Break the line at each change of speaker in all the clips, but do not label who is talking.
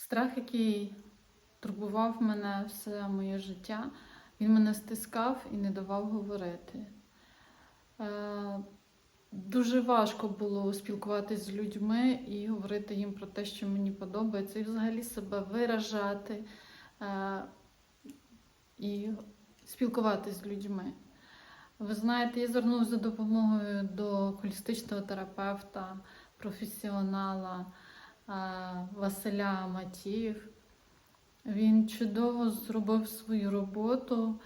Страх, який турбував мене все моє життя, він мене стискав і не давав говорити. Е, Дуже важко було спілкуватися з людьми і говорити їм про те, що мені подобається, і взагалі себе виражати е, і спілкуватися з людьми. Ви знаєте, я звернулася за допомогою до холістичного терапевта, професіонала Василя Матіїв. Він чудово зробив свою роботу.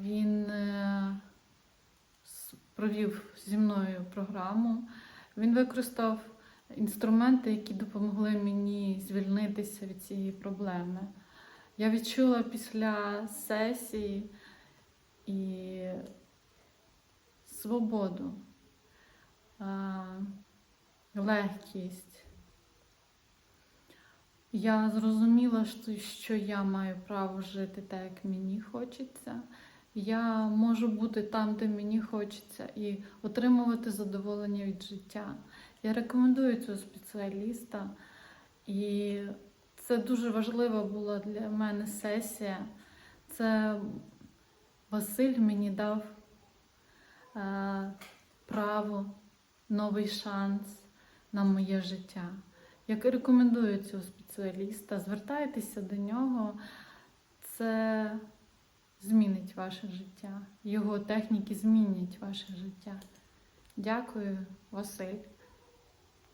Він е, провів зі мною програму. Він використав інструменти, які допомогли мені звільнитися від цієї проблеми. Я відчула після сесії і свободу, легкість. Я зрозуміла, що- я маю право жити так, як мені хочеться. Я можу бути там, де мені хочеться, і отримувати задоволення від життя. Я рекомендую цього спеціаліста, і це дуже важлива була для мене сесія. Це Василь мені дав е, право, новий шанс на моє життя. Я рекомендую цього спеціаліста. Звертайтеся до нього. Це змінить ваше життя. Його техніки змінять ваше життя. Дякую, Василь.